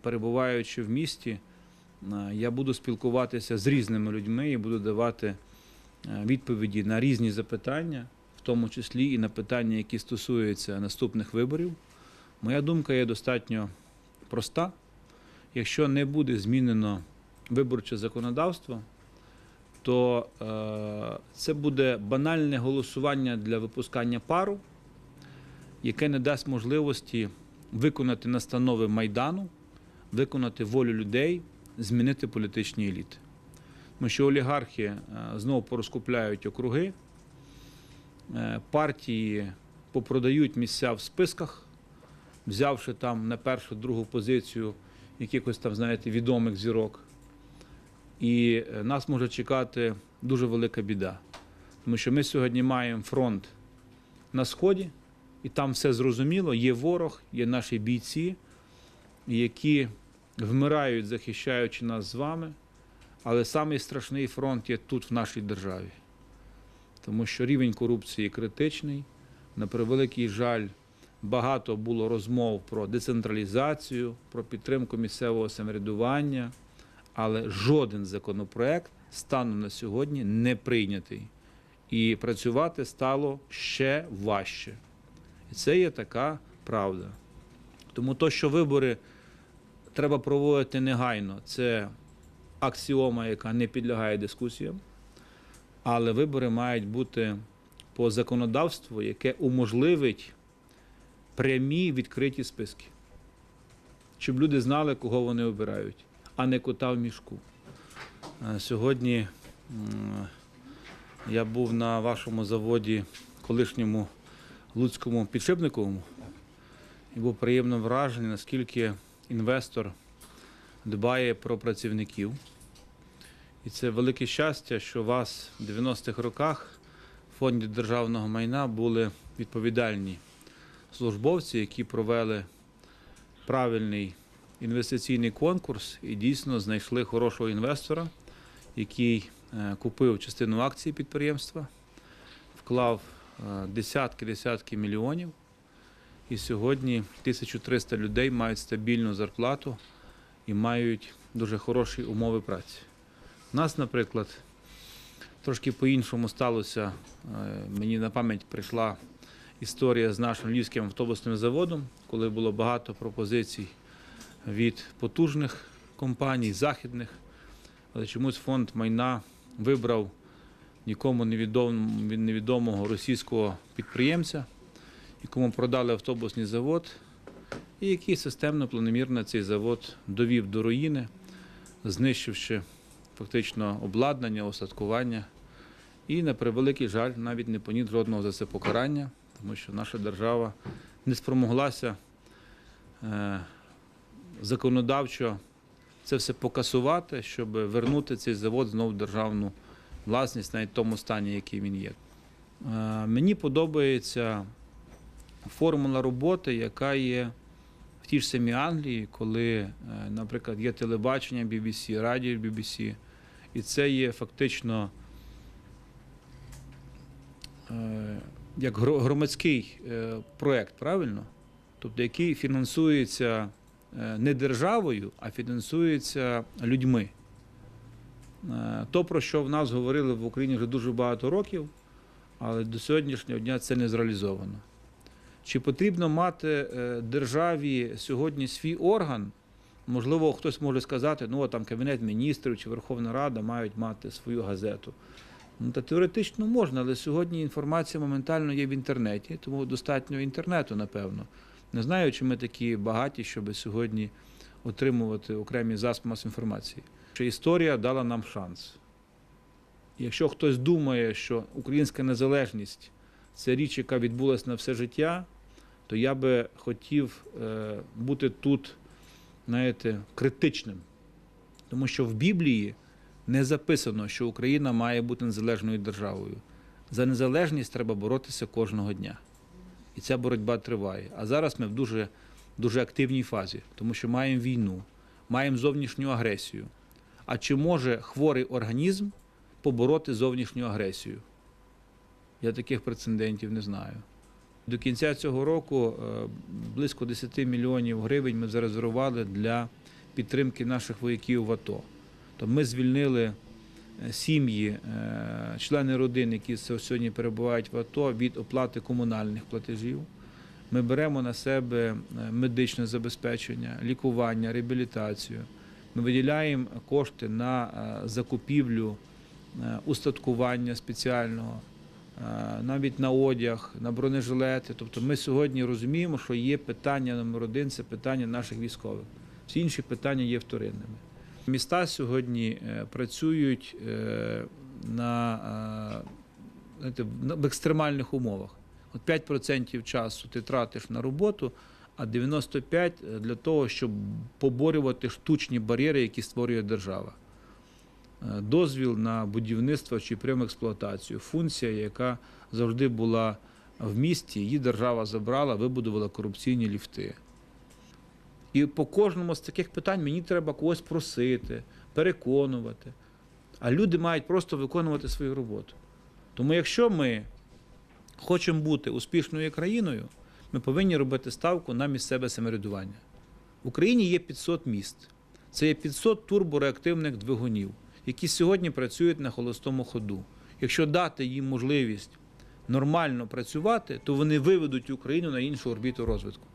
Перебуваючи в місті, е, я буду спілкуватися з різними людьми і буду давати е, відповіді на різні запитання, в тому числі і на питання, які стосуються наступних виборів. Моя думка є достатньо проста. Якщо не буде змінено виборче законодавство, то е, це буде банальне голосування для випускання пару, яке не дасть можливості виконати настанови Майдану виконати волю людей, змінити політичні еліти. Тому що олігархи е, знову порозкупляють округи, е, партії попродають місця в списках, взявши там на першу, другу позицію якихось там, знаєте, відомих зірок. І е, нас може чекати дуже велика біда. Тому що ми сьогодні маємо фронт на Сході, і там все зрозуміло, є ворог, є наші бійці, які вмирають, захищаючи нас з вами. Але самий страшний фронт є тут, в нашій державі. Тому що рівень корупції критичний. На превеликий жаль, багато було розмов про децентралізацію, про підтримку місцевого самоврядування, але жоден законопроект станом на сьогодні не прийнятий. І працювати стало ще важче. І це є така правда. Тому то, що вибори треба проводити негайно. Це аксіома, яка не підлягає дискусіям. Але вибори мають бути по законодавству, яке уможливить прямі відкриті списки. Щоб люди знали, кого вони обирають, а не кота в мішку. Е, Сьогодні я був на вашому заводі, колишньому Луцькому підшипниковому, і був приємно вражений, наскільки інвестор дбає про працівників. І це велике щастя, що у вас в 90-х роках в фонді державного майна були відповідальні службовці, які провели правильний інвестиційний конкурс і дійсно знайшли хорошого інвестора, який е, купив частину акцій підприємства, вклав е, десятки-десятки мільйонів. І сьогодні 1300 людей мають стабільну зарплату і мають дуже хороші умови праці. У нас, наприклад, трошки по-іншому сталося. Е, Мені на пам'ять прийшла історія з нашим львівським автобусним заводом, коли було багато пропозицій від потужних компаній, західних, але чомусь фонд майна вибрав нікому невідомого, невідомого російського підприємця якому продали автобусний завод, і який системно, планомірно цей завод довів до руїни, знищивши фактично обладнання, остаткування. І, на превеликий жаль, навіть не поніс жодного за це покарання, тому що наша держава не спромоглася е, законодавчо це все покасувати, щоб вернути цей завод знову в державну власність, навіть в тому стані, який він є. Е, мені подобається формула роботи, яка є в тій ж самій Англії, коли, е, наприклад, є телебачення BBC, радіо BBC, і це є фактично е, як громадський е, проєкт, правильно? Тобто, який фінансується не державою, а фінансується людьми. То, про що в нас говорили в Україні вже дуже багато років, але до сьогоднішнього дня це не зреалізовано. Чи потрібно мати е, державі сьогодні свій орган? Можливо, хтось може сказати, ну там Кабінет міністрів чи Верховна Рада мають мати свою газету. Ну, та теоретично можна, але сьогодні інформація моментально є в інтернеті, тому достатньо інтернету, напевно. Не знаю, чи ми такі багаті, щоб сьогодні отримувати окремі засоби масової інформації. Що історія дала нам шанс. Якщо хтось думає, що українська незалежність це річ, яка відбулася на все життя, то я би хотів е, бути тут, знаєте, критичним. Тому що в Біблії не записано, що Україна має бути незалежною державою. За незалежність треба боротися кожного дня. І ця боротьба триває. А зараз ми в дуже, дуже активній фазі, тому що маємо війну, маємо зовнішню агресію. А чи може хворий організм побороти зовнішню агресію? Я таких прецедентів не знаю. До кінця цього року е, близько 10 мільйонів гривень ми зарезервували для підтримки наших вояків в АТО. Тобто ми звільнили е, сім'ї, е, члени родин, які сьогодні перебувають в АТО, від оплати комунальних платежів. Ми беремо на себе медичне забезпечення, лікування, реабілітацію. Ми виділяємо кошти на закупівлю устаткування спеціального, навіть на одяг, на бронежилети. Тобто ми сьогодні розуміємо, що є питання номер один це питання наших військових. Всі інші питання є вторинними. Міста сьогодні е, працюють е, на, е, знаєте, в екстремальних умовах. От 5% часу ти тратиш на роботу, а 95% для того, щоб поборювати штучні бар'єри, які створює держава. Е, Дозвіл на будівництво чи пряму експлуатацію. Функція, яка завжди була в місті, її держава забрала, вибудувала корупційні ліфти. І по кожному з таких питань мені треба когось просити, переконувати. А люди мають просто виконувати свою роботу. Тому якщо ми хочемо бути успішною країною, ми повинні робити ставку на місцеве самоврядування. В Україні є 500 міст. Це є 500 турбореактивних двигунів, які сьогодні працюють на холостому ходу. Якщо дати їм можливість нормально працювати, то вони виведуть Україну на іншу орбіту розвитку.